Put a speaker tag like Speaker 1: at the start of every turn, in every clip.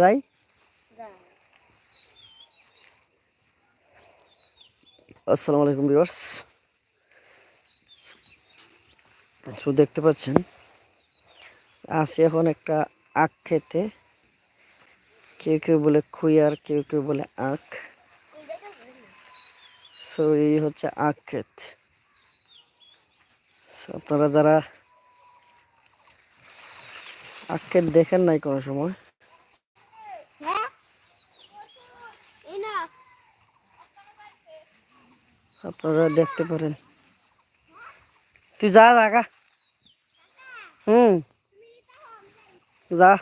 Speaker 1: যাই আসসালামু আলাইকুম ভিউয়ার্স। তো দেখতে পাচ্ছেন, আছি এখন একটা আখ খেতে। কেউ কেউ বলে খুইয়ার কেউ কেউ বলে আখ। সো এই হচ্ছে আখ ক্ষেত। আপনারা যারা আখ ক্ষেত দেখেন নাই কোনো সময়
Speaker 2: হ্যাঁ এই না
Speaker 1: আপনারা দেখতে পারেন তুই যা জাগা হুম যা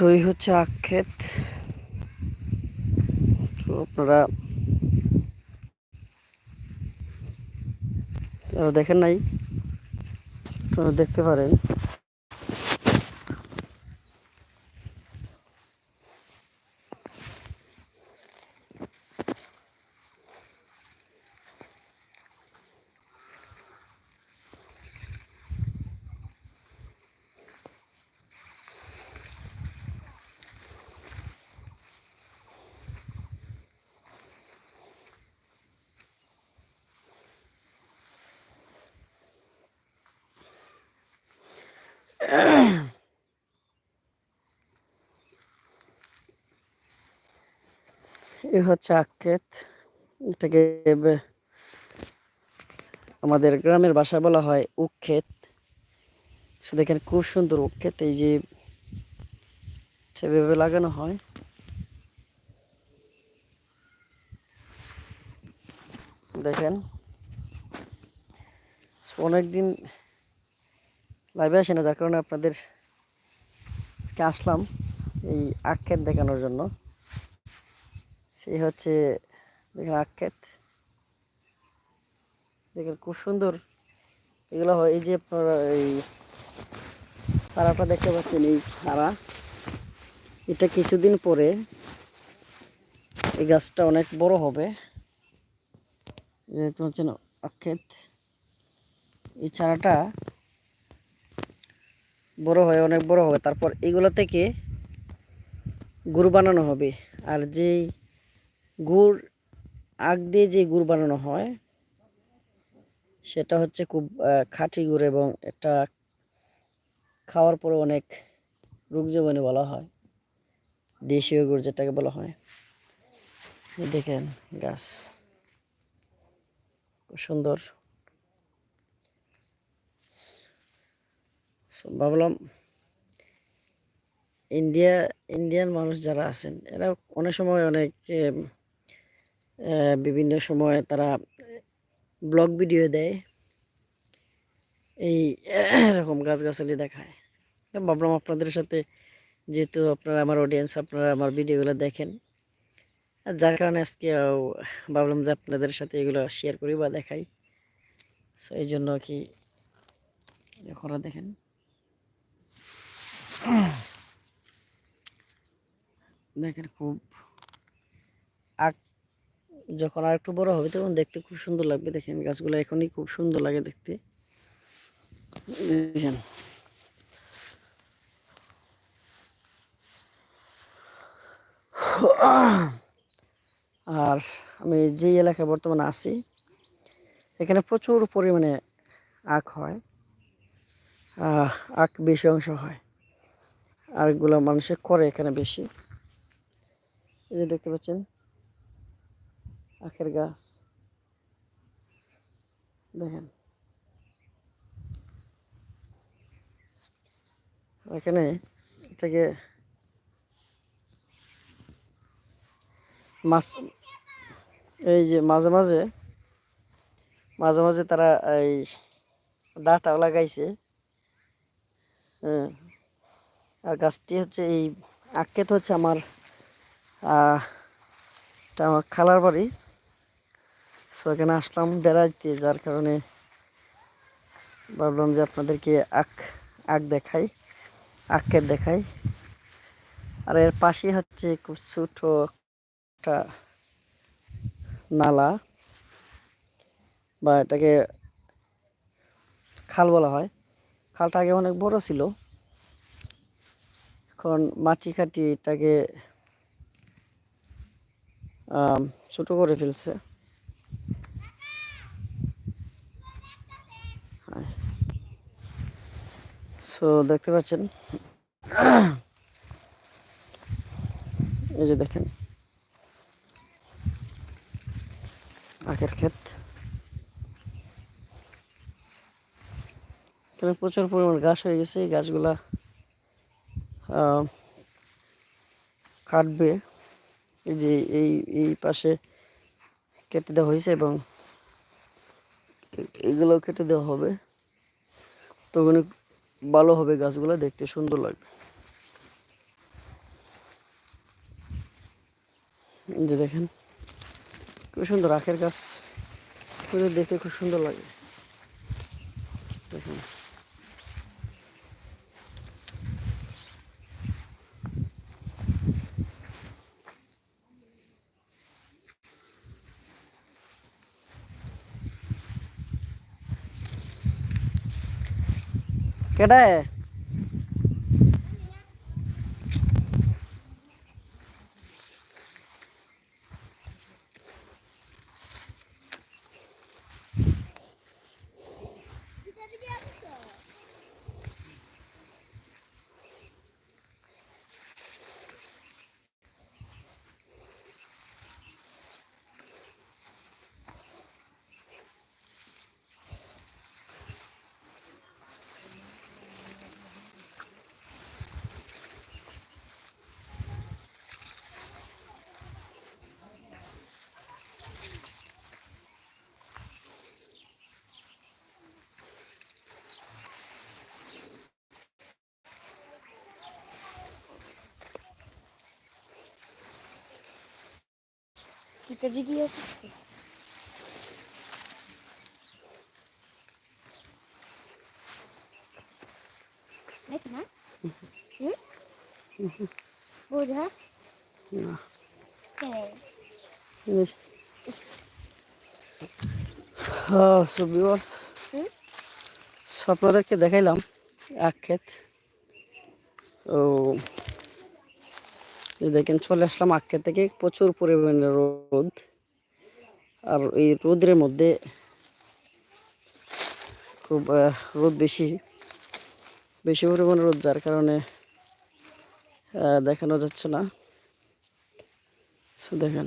Speaker 1: সই হচ্ছে আক্ষেত। আপনারা দেখেন নাই দেখতে পারেন। এ হচ্ছে আখ ক্ষেত এটাকে আমাদের গ্রামের ভাষায় বলা হয় উক্ষেত ক্ষেত সো দেখেন খুব সুন্দর উক্ষেত এই যে সেভাবে লাগানো হয়। দেখেন অনেক দিন লাইভে আসে না যার কারণে আপনাদের আসলাম এই আখ ক্ষেত দেখানোর জন্য। সেই হচ্ছে দেখেন আখ ক্ষেত দেখেন খুব সুন্দর। এগুলো হয় এই যে এই সারাটা দেখতে পাচ্ছেন, এই সারা এটা কিছুদিন পরে এই গাছটা অনেক বড় হবে। দেখতে পাচ্ছেন আখ ক্ষেত এই চারাটা বড় হয়, অনেক বড় হবে। তারপর এগুলো থেকে গুড় বানানো হবে। আর যেই গুড়, আগ দিয়ে যে গুড় বানানো হয়, সেটা হচ্ছে খুব খাঁটি গুড় এবং এটা খাওয়ার পরে অনেক রোগ জীবনে বলা হয়। দেশীয় গুড় যেটাকে বলা হয়। দেখেন গাছ সুন্দর। ভাবলাম ইন্ডিয়া, ইন্ডিয়ান মানুষ যারা আছেন, এরা অনেক সময় অনেক বিভিন্ন সময় তারা ব্লগ ভিডিও দেয়। এই এরকম গাছগাছালি দেখায়। তো ভাবলাম আপনাদের সাথে, যেহেতু আপনারা আমার অডিয়েন্স আপনারা আমার ভিডিওগুলো দেখেন। আর যার কারণে আজকে ভাবলাম যে আপনাদের সাথে এগুলো শেয়ার করি বা দেখাই। সো এই জন্য কি করা দেখেন। দেখেন খুব আগ যখন আর একটু বড় হবে, তখন দেখতে খুব সুন্দর লাগবে। দেখেন, গাছগুলো এখনই খুব সুন্দর লাগে দেখতে। দেখেন। আর আমি যেই এলাকায় বর্তমানে আছি, এখানে প্রচুর পরিমাণে আখ হয়। আখ বেশি অংশ হয়। আর এগুলো মানুষে করে এখানে বেশি। এই যে দেখতে পাচ্ছেন আখের গাছ। দেখেন। এখানে এটাকে মাছ, এই যে মাঝে মাঝে মাঝে মাঝে তারা এই ডাটাও লাগাইছে। হ্যাঁ। আর গাছটি হচ্ছে এই আখক্ষেত হচ্ছে আমার আমার খালার বাড়ি। সো এখানে আসলাম বেড়াইতে যার কারণে ভাবলাম যে আপনাদেরকে আখ আখ দেখাই, আখের দেখাই। আর এর পাশেই হচ্ছে খুব ছোট একটা নালা, বা এটাকে খাল বলা হয়। খালটা আগে অনেক বড় ছিল। এখন মাটি কাটি এটাকে ছোট করে ফেলছে। সো দেখতে পাচ্ছেন। এই যে দেখেন। আখের ক্ষেত। এখানে প্রচুর পরিমাণ গাছ হয়ে গেছে। এই গাছগুলা কাটবে। এই যে এই এই পাশে কেটে দেওয়া হয়েছে এবং এগুলো কেটে দেওয়া হবে। তখন ভালো হবে গাছগুলো দেখতে সুন্দর লাগবে। যে দেখেন, খুব সুন্দর আখের গাছ। দেখতে খুব সুন্দর লাগে। দেখুন। കേട്ടേ কেডা
Speaker 2: Kita video করছি। দেখ না হুম বোঝা
Speaker 1: না
Speaker 2: কে
Speaker 1: সো ভিউয়ার্স
Speaker 2: হুম?
Speaker 1: আপনাদেরকে দেখাইলাম আখ ক্ষেত তো এই দেখেন চলে আসলাম আখ থেকে। প্রচুর পরিমাণে রোদ। আর এই রোদের মধ্যে খুব রোদ বেশি বেশি পরিমাণে রোদ, যার কারণে দেখানো যাচ্ছে না। দেখেন।